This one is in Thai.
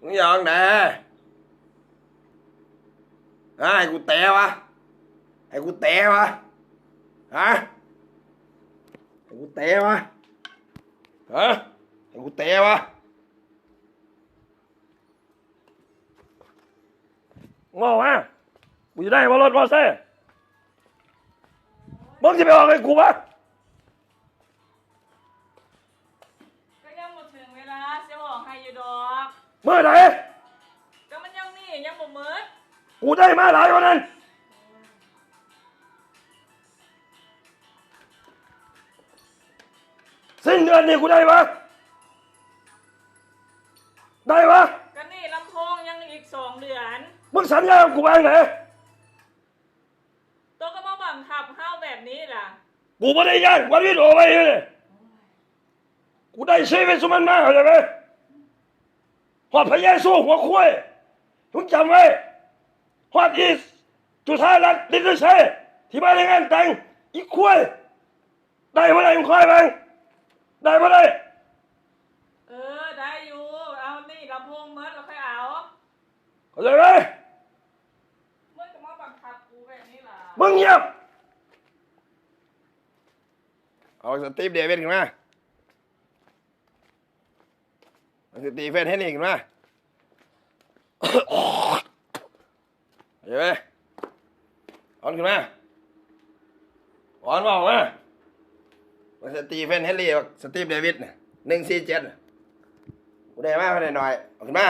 มึงยองแน่ฮะให้กูเตะวะให้กูเตะวะฮะให้กูเตะวะฮะใเมื่อไหร่ก็มันยังนี่ยังบ่มืดกูได้มาหลายกว่านั้นสิ้นเดือนนี้กูได้ปะได้ปะก็นี่ลำโพงยังอีกสองเดือนมึงสัญญากับกูบ้างไหนตัวก็มาบังคับเฮาแบบนี้ล่ะ กูไม่ได้ย่างวันวิดีโอไว้เลยกูได้ชีวิตสมันมากเข้าใจไหม หอดพระเยซูหัวคุ้ยมึงจำไว้หอดอีสจุธารัตน์ลิทธิชัยที่บ้านในงานแต่งอีกคุ้ยได้เมื่อไหร่มึงคอยบ้างได้เมื่อไหร่เออได้อยู่เอานี่ลำโพงมืดเราค่อยเอาเข้าใจไหมมืดก็มาบังคับกูแบบนี้ล่ะมึงเงียบเอาสตีฟเดวิดขึ้นมา เอตีเฟนเฮนนี่ขึ้นมาเห็นไหมเออนขึ้นมาเออนบอกมามาสตีเฟนเฮนรี่กับสตีฟเดวิดน่ะหนึ่งสี่เจ็ดกูได้มาเท่าได้หน่อยออกขึ้นมา